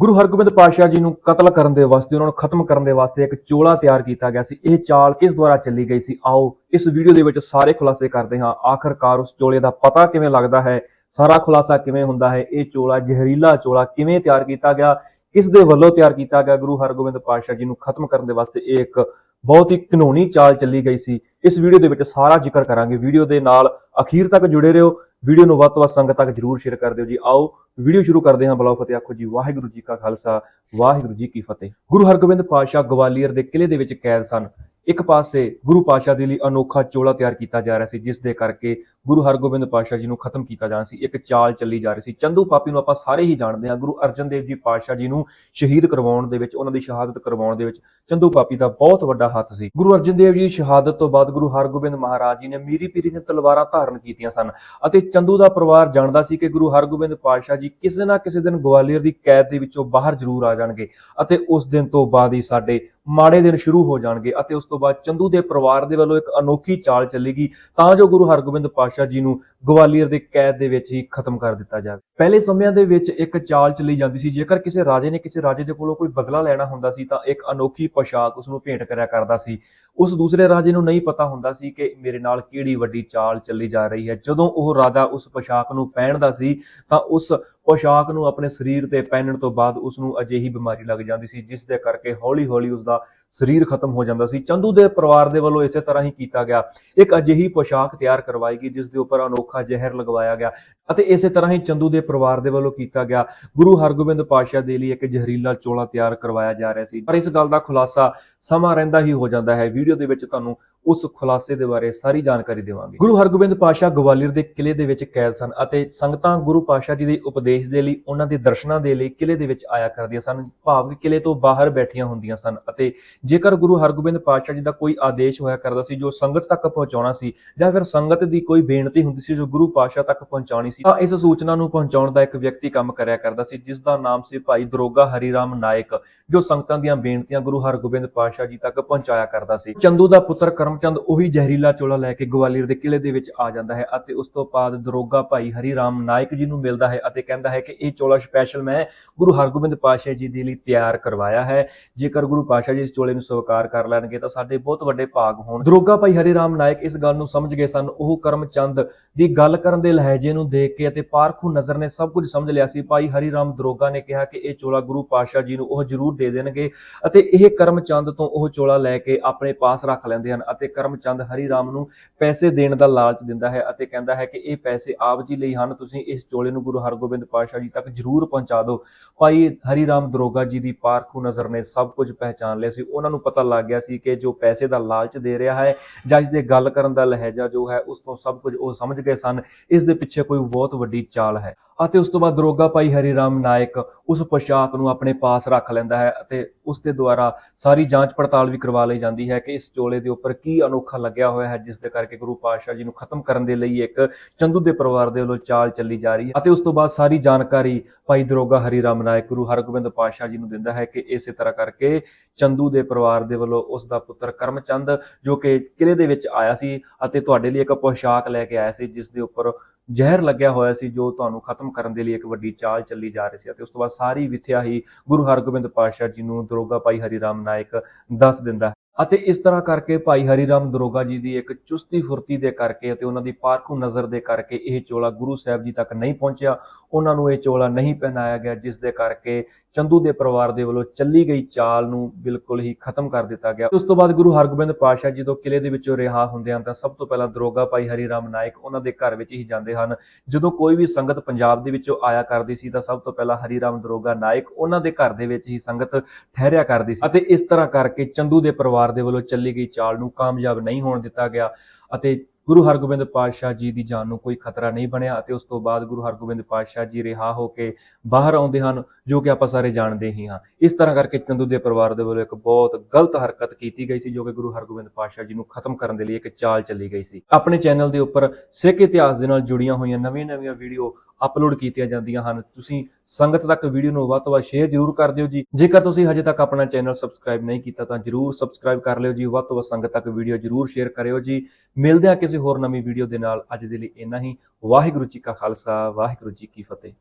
ਗੁਰੂ ਹਰਗੋਬਿੰਦ ਪਾਤਸ਼ਾਹ ਜੀ ਨੂੰ ਕਤਲ ਕਰਨ ਦੇ ਵਾਸਤੇ, ਉਹਨਾਂ ਨੂੰ ਖਤਮ ਕਰਨ ਦੇ ਵਾਸਤੇ ਇੱਕ ਚੋਲਾ ਤਿਆਰ ਕੀਤਾ ਗਿਆ ਸੀ। ਇਹ ਚਾਲ ਕਿਸ ਦੁਆਰਾ ਚੱਲੀ ਗਈ ਸੀ? ਆਓ ਇਸ ਵੀਡੀਓ ਦੇ ਵਿੱਚ ਸਾਰੇ ਖੁਲਾਸੇ ਕਰਦੇ ਹਾਂ। ਆਖਰਕਾਰ ਉਸ ਚੋਲੇ ਦਾ ਪਤਾ ਕਿਵੇਂ ਲੱਗਦਾ ਹੈ? ਸਾਰਾ ਖੁਲਾਸਾ ਕਿਵੇਂ ਹੁੰਦਾ ਹੈ? ਇਹ ਚੋਲਾ, ਜ਼ਹਿਰੀਲਾ ਚੋਲਾ ਕਿਵੇਂ ਤਿਆਰ ਕੀਤਾ ਗਿਆ? ਕਿਸ ਦੇ ਵੱਲੋਂ ਤਿਆਰ ਕੀਤਾ ਗਿਆ? ਗੁਰੂ ਹਰਗੋਬਿੰਦ ਪਾਤਸ਼ਾਹ ਜੀ ਨੂੰ ਖਤਮ ਕਰਨ ਦੇ ਵਾਸਤੇ ਇਹ ਇੱਕ ਬਹੁਤ ਹੀ ਕਾਨੂੰਨੀ ਚਾਲ ਚੱਲੀ ਗਈ ਸੀ। ਇਸ ਵੀਡੀਓ ਦੇ ਵਿੱਚ ਸਾਰਾ ਜ਼ਿਕਰ ਕਰਾਂਗੇ। ਵੀਡੀਓ ਦੇ ਨਾਲ ਅਖੀਰ ਤੱਕ ਜੁੜੇ ਰਹੋ। ਵੀਡੀਓ ਨੂੰ ਵੱਧ ਤੋਂ ਵੱਧ ਸੰਗਤ ਤੱਕ ਜਰੂਰ ਸ਼ੇਅਰ ਕਰ ਦਿਓ ਜੀ। ਆਓ, ਵੀਡੀਓ ਸ਼ੁਰੂ ਕਰਦੇ ਹਾਂ। ਬਲਾਓ ਫਤਿਹ ਆਖੋ ਜੀ। ਵਾਹਿਗੁਰੂ ਜੀ ਕਾ ਖਾਲਸਾ, ਵਾਹਿਗੁਰੂ ਜੀ ਕੀ ਫਤਿਹ। ਗੁਰੂ ਹਰਗੋਬਿੰਦ ਪਾਤਸ਼ਾਹ ਗਵਾਲੀਅਰ ਦੇ ਕਿਲੇ ਦੇ ਵਿੱਚ ਕੈਦ ਸਨ। ਇੱਕ ਪਾਸੇ ਗੁਰੂ ਪਾਤਸ਼ਾਹ ਦੇ ਲਈ ਅਨੋਖਾ ਚੋਲਾ ਤਿਆਰ ਕੀਤਾ ਜਾ ਰਿਹਾ ਸੀ, ਜਿਸ ਦੇ ਕਰਕੇ ਗੁਰੂ ਹਰਗੋਬਿੰਦ ਪਾਤਸ਼ਾਹ ਜੀ ਨੂੰ ਖਤਮ ਕੀਤਾ ਜਾਣਾ ਸੀ, ਇੱਕ ਚਾਲ ਚੱਲੀ ਜਾ ਰਹੀ ਸੀ। ਚੰਦੂ ਪਾਪੀ ਨੂੰ ਆਪਾਂ ਸਾਰੇ ਹੀ ਜਾਣਦੇ ਹਾਂ, ਗੁਰੂ ਅਰਜਨ ਦੇਵ ਜੀ ਪਾਤਸ਼ਾਹ ਜੀ ਨੂੰ ਸ਼ਹੀਦ ਕਰਵਾਉਣ ਦੇ ਵਿੱਚ, ਉਹਨਾਂ ਦੀ ਸ਼ਹਾਦਤ ਕਰਵਾਉਣ ਦੇ ਵਿੱਚ ਚੰਦੂ ਪਾਪੀ ਦਾ ਬਹੁਤ ਵੱਡਾ ਹੱਥ ਸੀ। ਗੁਰੂ ਅਰਜਨ ਦੇਵ ਜੀ ਦੀ ਸ਼ਹਾਦਤ ਤੋਂ ਬਾਅਦ ਗੁਰੂ ਹਰਗੋਬਿੰਦ ਮਹਾਰਾਜ ਜੀ ਨੇ ਮੀਰੀ ਪੀਰੀ ਨੇ ਤਲਵਾਰਾਂ ਧਾਰਨ ਕੀਤੀਆਂ ਸਨ ਅਤੇ ਚੰਦੂ ਦਾ ਪਰਿਵਾਰ ਜਾਣਦਾ ਸੀ ਕਿ ਗੁਰੂ ਹਰਗੋਬਿੰਦ ਪਾਤਸ਼ਾਹ ਜੀ ਕਿਸੇ ਨਾ ਕਿਸੇ ਦਿਨ ਗਵਾਲੀਅਰ ਦੀ ਕੈਦ ਦੇ ਵਿੱਚੋਂ ਬਾਹਰ ਜ਼ਰੂਰ ਆ ਜਾਣਗੇ ਅਤੇ ਉਸ ਦਿਨ ਤੋਂ ਬਾਅਦ ਹੀ ਸਾਡੇ ਮਾੜੇ ਦਿਨ ਸ਼ੁਰੂ ਹੋ ਜਾਣਗੇ ਅਤੇ ਉਸ ਤੋਂ ਬਾਅਦ ਚੰਦੂ ਦੇ ਪਰਿਵਾਰ ਦੇ ਵੱਲੋਂ ਇੱਕ ਅਨੋਖੀ ਚਾਲ ਚੱਲੇਗੀ। ਤਾਂ ਜੋ ਗੁਰੂ ਹਰਗੋਬਿੰਦ ਪਾਤਸ਼ਾਹ ਜੀ ਨੂੰ ਗਵਾਲੀਅਰ ਦੇ ਕੈਦ ਦੇ ਵਿੱਚ ਹੀ ਖਤਮ ਕਰ ਦਿੱਤਾ ਜਾਵੇ। ਪਹਿਲੇ ਸਮਿਆਂ ਦੇ ਵਿੱਚ ਇੱਕ ਚਾਲ ਚੱਲੀ ਜਾਂਦੀ ਸੀ, ਜੇਕਰ ਕਿਸੇ ਰਾਜੇ ਨੇ ਕਿਸੇ ਰਾਜੇ ਦੇ ਕੋਲੋਂ ਕੋਈ ਬਦਲਾ ਲੈਣਾ ਹੁੰਦਾ ਸੀ, ਤਾਂ ਇੱਕ ਅਨੋਖੀ ਪੋਸ਼ਾਕ ਉਸ ਨੂੰ ਭੇਂਟ ਕਰਿਆ ਕਰਦਾ ਸੀ। ਉਸ ਦੂਸਰੇ ਰਾਜੇ ਨੂੰ ਨਹੀਂ ਪਤਾ ਹੁੰਦਾ ਸੀ ਕਿ ਮੇਰੇ ਨਾਲ ਕਿਹੜੀ ਵੱਡੀ ਚਾਲ ਚੱਲੀ ਜਾ ਰਹੀ ਹੈ। ਜਦੋਂ ਉਹ ਰਾਜਾ ਉਸ ਪੋਸ਼ਾਕ ਨੂੰ ਪਹਿਨਦਾ ਸੀ, ਤਾਂ ਉਸ ਪੋਸ਼ਾਕ ਨੂੰ ਆਪਣੇ ਸਰੀਰ ਤੇ ਪਹਿਨਣ ਤੋਂ ਬਾਅਦ ਉਸ ਨੂੰ ਅਜਿਹੀ ਬਿਮਾਰੀ ਲੱਗ ਜਾਂਦੀ ਸੀ, ਜਿਸ ਦੇ ਕਰਕੇ ਹੌਲੀ-ਹੌਲੀ ਉਸ ਦਾ ਸਰੀਰ ਖਤਮ ਹੋ ਜਾਂਦਾ ਸੀ। ਚੰਦੂ ਦੇ ਪਰਿਵਾਰ ਦੇ ਵੱਲੋਂ ਇਸੇ ਤਰ੍ਹਾਂ ਹੀ ਕੀਤਾ ਗਿਆ। ਇੱਕ ਅਜਿਹੀ ਪੋਸ਼ਾਕ ਤਿਆਰ ਕਰਵਾਈ ਗਈ ਜਿਸ ਦੇ ਉੱਪਰ ਅਨੋਖਾ ਜ਼ਹਿਰ ਲਗਵਾਇਆ ਗਿਆ ਅਤੇ ਇਸੇ ਤਰ੍ਹਾਂ ਹੀ ਚੰਦੂ ਦੇ ਪਰਿਵਾਰ ਦੇ ਵੱਲੋਂ ਕੀਤਾ ਗਿਆ। ਗੁਰੂ ਹਰਗੋਬਿੰਦ ਪਾਤਸ਼ਾਹ ਦੇ ਲਈ ਇੱਕ ਜ਼ਹਿਰੀਲਾ ਚੋਲਾ ਤਿਆਰ ਕਰਵਾਇਆ ਜਾ ਰਿਹਾ ਸੀ। ਪਰ ਇਸ ਗੱਲ ਦਾ ਖੁਲਾਸਾ ਸਮਾਂ ਰਹਿੰਦਾ ਹੀ ਹੋ ਜਾਂਦਾ ਹੈ। ਵੀਡੀਓ ਦੇ ਵਿੱਚ ਤੁਹਾਨੂੰ ਉਸ ਖੁਲਾਸੇ ਦੇ ਬਾਰੇ ਸਾਰੀ ਜਾਣਕਾਰੀ ਦੇਵਾਂਗੇ। ਗੁਰੂ ਹਰਗੋਬਿੰਦ ਪਾਤਸ਼ਾਹ ਗਵਾਲੀਅਰ ਦੇ ਕਿਲੇ ਦੇ ਵਿੱਚ ਕੈਦ ਸਨ ਅਤੇ ਸੰਗਤਾਂ ਗੁਰੂ ਪਾਤਸ਼ਾਹ ਜੀ ਦੇ ਉਪਦੇਸ਼ ਦੇ ਲਈ ਉਹਨਾਂ ਦੇ ਦਰਸ਼ਨਾਂ ਦੇ ਲਈ ਕਿਲੇ ਦੇ ਵਿੱਚ ਆਇਆ ਕਰਦੀਆਂ ਸਨ। ਭਾਵ ਕਿ ਕਿਲੇ ਤੋਂ ਬਾਹਰ ਬੈਠੀਆਂ ਹੁੰਦੀਆਂ ਸਨ ਅਤੇ ਜੇਕਰ ਗੁਰੂ ਹਰਗੋਬਿੰਦ ਪਾਤਸ਼ਾਹ ਜੀ ਦਾ ਕੋਈ ਆਦੇਸ਼ ਹੋਇਆ ਕਰਦਾ ਸੀ ਜੋ ਸੰਗਤ ਤੱਕ ਪਹੁੰਚਾਉਣਾ ਸੀ ਜਾਂ ਫਿਰ ਸੰਗਤ ਦੀ ਕੋਈ ਬੇਨਤੀ ਹੁੰਦੀ ਸੀ ਜੋ ਗੁਰੂ ਪਾਤਸ਼ਾਹ ਤੱਕ ਪਹੁੰਚਾਉਣੀ ਸੀ, ਤਾਂ ਇਸ ਸੂਚਨਾ ਨੂੰ ਪਹੁੰਚਾਉਣ ਦਾ ਇੱਕ ਵਿਅਕਤੀ ਕੰਮ ਕਰਿਆ ਕਰਦਾ ਸੀ, ਜਿਸ ਦਾ ਨਾਮ ਸੀ ਭਾਈ ਦਰੋਗਾ ਹਰੀਰਾਮ ਨਾਇਕ, ਜੋ ਸੰਗਤਾਂ ਦੀਆਂ ਬੇਨਤੀਆਂ ਗੁਰੂ ਹਰਗੋਬਿੰਦ ਪਾਤਸ਼ਾਹ ਜੀ ਤੱਕ ਪਹੁੰਚਾਇਆ ਕਰਦਾ ਸੀ। ਚੰਦੂ ਦਾ ਪੁੱਤਰ ਕਰਮ ਕਰਮਚੰਦ ਉਹੀ ਜ਼ਹਿਰੀਲਾ ਚੋਲਾ ਲੈ ਕੇ ਗਵਾਲੀਅਰ ਦੇ ਕਿਲੇ ਦੇ ਵਿੱਚ ਆ ਜਾਂਦਾ ਹੈ ਅਤੇ ਉਸ ਤੋਂ ਬਾਅਦ ਦਰੋਗਾ ਭਾਈ ਹਰੀ ਰਾਮ ਨਾਇਕ ਜੀ ਨੂੰ ਮਿਲਦਾ ਹੈ ਅਤੇ ਕਹਿੰਦਾ ਹੈ ਕਿ ਇਹ ਚੋਲਾ ਸਪੈਸ਼ਲ ਮੈਂ ਗੁਰੂ ਹਰਗੋਬਿੰਦ ਪਾਤਸ਼ਾਹ ਜੀ ਦੇ ਲਈ ਤਿਆਰ ਕਰਵਾਇਆ ਹੈ। ਜੇਕਰ ਗੁਰੂ ਪਾਤਸ਼ਾਹ ਜੀ ਇਸ ਚੋਲੇ ਨੂੰ ਸਵੀਕਾਰ ਕਰ ਲੈਣਗੇ ਤਾਂ ਸਾਡੇ ਬਹੁਤ ਵੱਡੇ ਭਾਗ ਹੋਣ। ਦਰੋਗਾ ਭਾਈ ਹਰੀ ਰਾਮ ਨਾਇਕ ਇਸ ਗੱਲ ਨੂੰ ਸਮਝ ਗਏ ਸਨ। ਉਹ ਕਰਮਚੰਦ ਦੀ ਗੱਲ ਕਰਨ ਦੇ ਲਹਿਜੇ ਨੂੰ ਦੇਖ ਕੇ ਅਤੇ ਪਾਰਖੂ ਨਜ਼ਰ ਨੇ ਸਭ ਕੁਝ ਸਮਝ ਲਿਆ ਸੀ। ਭਾਈ ਹਰੀ ਰਾਮ ਦਰੋਗਾ ਨੇ ਕਿਹਾ ਕਿ ਇਹ ਚੋਲਾ ਗੁਰੂ ਪਾਤਸ਼ਾਹ ਜੀ ਨੂੰ ਉਹ ਜ਼ਰੂਰ ਦੇ ਦੇਣਗੇ ਅਤੇ ਇਹ ਕਰਮਚੰਦ ਤੋਂ ਉਹ ਚੋਲਾ ਲੈ ਕੇ ਆਪਣੇ ਪਾਸ ਰੱਖ ਲੈਂਦੇ ਹਨ ਅਤੇ ਕਰਮਚੰਦ ਹਰੀਰਾਮ ਨੂੰ ਪੈਸੇ ਦੇਣ ਦਾ ਲਾਲਚ ਦਿੰਦਾ ਹੈ ਅਤੇ ਕਹਿੰਦਾ ਹੈ ਕਿ ਇਹ ਪੈਸੇ ਆਪ ਜੀ ਲਈ ਹਨ, ਤੁਸੀਂ ਇਸ ਚੋਲੇ ਨੂੰ ਗੁਰੂ ਹਰਗੋਬਿੰਦ ਪਾਤਸ਼ਾਹ ਜੀ ਤੱਕ ਜ਼ਰੂਰ ਪਹੁੰਚਾ ਦਿਓ। ਭਾਈ ਹਰੀ ਰਾਮ ਦਰੋਗਾ ਜੀ ਦੀ ਪਾਰਖੂ ਨਜ਼ਰ ਨੇ ਸਭ ਕੁਝ ਪਹਿਚਾਨ ਲਿਆ ਸੀ। ਉਹਨਾਂ ਨੂੰ ਪਤਾ ਲੱਗ ਗਿਆ ਸੀ ਕਿ ਜੋ ਪੈਸੇ ਦਾ ਲਾਲਚ ਦੇ ਰਿਹਾ ਹੈ ਜਾਂ ਇਸ ਦੇ ਗੱਲ ਕਰਨ ਦਾ ਲਹਿਜਾ ਜੋ ਹੈ, ਉਸ ਤੋਂ ਸਭ ਕੁਝ ਉਹ ਸਮਝ ਗਏ ਸਨ। ਇਸ ਦੇ ਪਿੱਛੇ ਕੋਈ ਬਹੁਤ ਵੱਡੀ ਚਾਲ ਹੈ। ਅਤੇ ਉਸ ਤੋਂ ਬਾਅਦ ਦਰੋਗਾ ਭਾਈ ਹਰੀ ਰਾਮ ਨਾਇਕ ਉਸ ਪੋਸ਼ਾਕ ਨੂੰ ਆਪਣੇ ਪਾਸ ਰੱਖ ਲੈਂਦਾ ਹੈ ਅਤੇ ਉਸ ਦੇ ਦੁਆਰਾ ਸਾਰੀ ਜਾਂਚ ਪੜਤਾਲ ਵੀ ਕਰਵਾ ਲਈ ਜਾਂਦੀ ਹੈ ਕਿ ਇਸ ਚੋਲੇ ਦੇ ਉੱਪਰ ਕੀ ਅਨੋਖਾ ਲੱਗਿਆ ਹੋਇਆ ਹੈ, ਜਿਸ ਦੇ ਕਰਕੇ ਗੁਰੂ ਪਾਤਸ਼ਾਹ ਜੀ ਨੂੰ ਖਤਮ ਕਰਨ ਦੇ ਲਈ ਇੱਕ ਚੰਦੂ ਦੇ ਪਰਿਵਾਰ ਦੇ ਵੱਲੋਂ ਚਾਲ ਚੱਲੀ ਜਾ ਰਹੀ ਹੈ ਅਤੇ ਉਸ ਤੋਂ ਬਾਅਦ ਸਾਰੀ ਜਾਣਕਾਰੀ ਭਾਈ ਦਰੋਗਾ ਹਰੀ ਰਾਮ ਨਾਇਕ, ਗੁਰੂ ਹਰਗੋਬਿੰਦ ਪਾਤਸ਼ਾਹ ਜੀ ਨੂੰ ਦਿੰਦਾ ਹੈ ਕਿ ਇਸੇ ਤਰ੍ਹਾਂ ਕਰਕੇ ਚੰਦੂ ਦੇ ਪਰਿਵਾਰ ਦੇ ਵੱਲੋਂ ਉਸ ਦਾ ਪੁੱਤਰ ਕਰਮਚੰਦ ਜੋ ਕਿ ਕਿਲੇ ਦੇ ਵਿੱਚ ਆਇਆ ਸੀ ਅਤੇ ਤੁਹਾਡੇ ਲਈ ਇੱਕ ਪੋਸ਼ਾਕ ਲੈ ਕੇ ਆਇਆ ਸੀ, ਜਿਸ ਦੇ ਉੱਪਰ ਜ਼ਹਿਰ ਲੱਗਿਆ ਹੋਇਆ ਸੀ ਜੋ ਤੁਹਾਨੂੰ ਖਤਮ ਕਰਨ ਦੇ ਲਈ ਇੱਕ ਵੱਡੀ ਚਾਲ ਚੱਲੀ ਜਾ ਰਹੀ ਸੀ ਅਤੇ ਉਸ ਤੋਂ ਬਾਅਦ ਸਾਰੀ ਵਿਥਿਆ ਹੀ ਗੁਰੂ ਹਰਗੋਬਿੰਦ ਪਾਤਸ਼ਾਹ ਜੀ ਨੂੰ ਦਰੋਗਾ ਭਾਈ ਹਰੀ ਰਾਮ ਨਾਇਕ ਦੱਸ ਦਿੰਦਾ ਅਤੇ ਇਸ ਤਰ੍ਹਾਂ ਕਰਕੇ ਭਾਈ ਹਰੀ ਰਾਮ ਦਰੋਗਾ ਜੀ ਦੀ ਇੱਕ ਚੁਸਤੀ ਫੁਰਤੀ ਦੇ ਕਰਕੇ ਅਤੇ ਉਹਨਾਂ ਦੀ ਪਾਰਖੂ ਨਜ਼ਰ ਦੇ ਕਰਕੇ ਇਹ ਚੋਲਾ ਗੁਰੂ ਸਾਹਿਬ ਜੀ ਤੱਕ ਨਹੀਂ ਪਹੁੰਚਿਆ। ਉਹਨਾਂ ਨੂੰ ਇਹ ਚੋਲਾ ਨਹੀਂ ਪਹਿਨਾਇਆ ਗਿਆ, ਜਿਸ ਦੇ ਕਰਕੇ ਚੰਦੂ ਦੇ ਪਰਿਵਾਰ ਦੇ ਵੱਲੋਂ ਚੱਲੀ ਗਈ ਚਾਲ ਨੂੰ ਬਿਲਕੁਲ ਹੀ ਖਤਮ ਕਰ ਦਿੱਤਾ ਗਿਆ। ਉਸ ਤੋਂ ਬਾਅਦ ਗੁਰੂ ਹਰਗੋਬਿੰਦ ਪਾਤਸ਼ਾਹ ਜੀ ਤੋਂ ਕਿਲੇ ਦੇ ਵਿੱਚੋਂ ਰਿਹਾ ਹੁੰਦੇ ਹਨ ਤਾਂ ਸਭ ਤੋਂ ਪਹਿਲਾਂ ਦਰੋਗਾ ਭਾਈ ਹਰੀ ਰਾਮ ਨਾਇਕ ਉਹਨਾਂ ਦੇ ਘਰ ਵਿੱਚ ਹੀ ਜਾਂਦੇ ਹਨ। ਜਦੋਂ ਕੋਈ ਵੀ ਸੰਗਤ ਪੰਜਾਬ ਦੇ ਵਿੱਚੋਂ ਆਇਆ ਕਰਦੀ ਸੀ ਤਾਂ ਸਭ ਤੋਂ ਪਹਿਲਾਂ ਹਰੀ ਰਾਮ ਦਰੋਗਾ ਨਾਇਕ ਉਹਨਾਂ ਦੇ ਘਰ ਦੇ ਵਿੱਚ ਹੀ ਸੰਗਤ ਠਹਿਰਿਆ ਕਰਦੀ ਸੀ ਅਤੇ ਇਸ ਤਰ੍ਹਾਂ ਕਰਕੇ ਚੰਦੂ ਦੇ ਪਰਿਵਾਰ ਦੇ ਵੱਲੋਂ ਚੱਲੀ ਗਈ ਚਾਲ ਨੂੰ ਕਾਮਯਾਬ ਨਹੀਂ ਹੋਣ ਦਿੱਤਾ ਗਿਆ ਅਤੇ ਗੁਰੂ ਹਰਗੋਬਿੰਦ ਪਾਤਸ਼ਾਹ ਜੀ ਦੀ ਜਾਨ ਨੂੰ ਕੋਈ ਖਤਰਾ ਨਹੀਂ ਬਣਿਆ ਅਤੇ ਉਸ ਤੋਂ ਬਾਅਦ ਗੁਰੂ ਹਰਗੋਬਿੰਦ ਪਾਤਸ਼ਾਹ ਜੀ ਰਿਹਾ ਹੋ ਕੇ ਬਾਹਰ ਆਉਂਦੇ ਹਨ, ਜੋ ਕਿ ਆਪਾਂ ਸਾਰੇ ਜਾਣਦੇ ਹੀ ਹਾਂ। ਇਸ ਤਰ੍ਹਾਂ ਕਰਕੇ ਚੰਦੂ ਦੇ ਪਰਿਵਾਰ ਦੇ ਵੱਲੋਂ ਇੱਕ ਬਹੁਤ ਗਲਤ ਹਰਕਤ ਕੀਤੀ ਗਈ ਸੀ, ਜੋ ਕਿ ਗੁਰੂ ਹਰਗੋਬਿੰਦ ਪਾਤਸ਼ਾਹ ਜੀ ਨੂੰ ਖਤਮ ਕਰਨ ਦੇ ਲਈ ਇੱਕ ਚਾਲ ਚੱਲੀ ਗਈ ਸੀ। ਆਪਣੇ ਚੈਨਲ ਦੇ ਉੱਪਰ ਸਿੱਖ ਇਤਿਹਾਸ ਦੇ ਨਾਲ ਜੁੜੀਆਂ ਹੋਈਆਂ ਨਵੀਆਂ-ਨਵੀਆਂ ਵੀਡੀਓ ਅਪਲੋਡ ਕੀਤੀਆਂ ਜਾਂਦੀਆਂ ਹਨ। ਤੁਸੀਂ ਸੰਗਤ ਤੱਕ ਵੀਡੀਓ ਨੂੰ ਵੱਧ ਤੋਂ ਵੱਧ ਸ਼ੇਅਰ ਜ਼ਰੂਰ ਕਰ ਦਿਓ ਜੀ। ਜੇਕਰ ਤੁਸੀਂ ਹਜੇ ਤੱਕ ਆਪਣਾ ਚੈਨਲ ਸਬਸਕ੍ਰਾਈਬ ਨਹੀਂ ਕੀਤਾ ਤਾਂ ਜ਼ਰੂਰ ਸਬਸਕ੍ਰਾਈਬ ਕਰ ਲਿਓ ਜੀ। ਵੱਧ ਤੋਂ ਵੱਧ ਸੰਗਤ ਤੱਕ ਵੀਡੀਓ ਜ਼ਰੂਰ ਸ਼ੇਅਰ ਕਰਿਓ ਜੀ। ਮਿਲਦੇ ਹਾਂ ਕਿਸੇ ਹੋਰ ਨਵੀਂ ਵੀਡੀਓ ਦੇ ਨਾਲ। ਅੱਜ ਦੇ ਲਈ ਇੰਨਾ ਹੀ। ਵਾਹਿਗੁਰੂ ਜੀ ਕਾ ਖਾਲਸਾ। ਵਾਹਿਗੁਰੂ ਜੀ ਕੀ ਫਤਿਹ।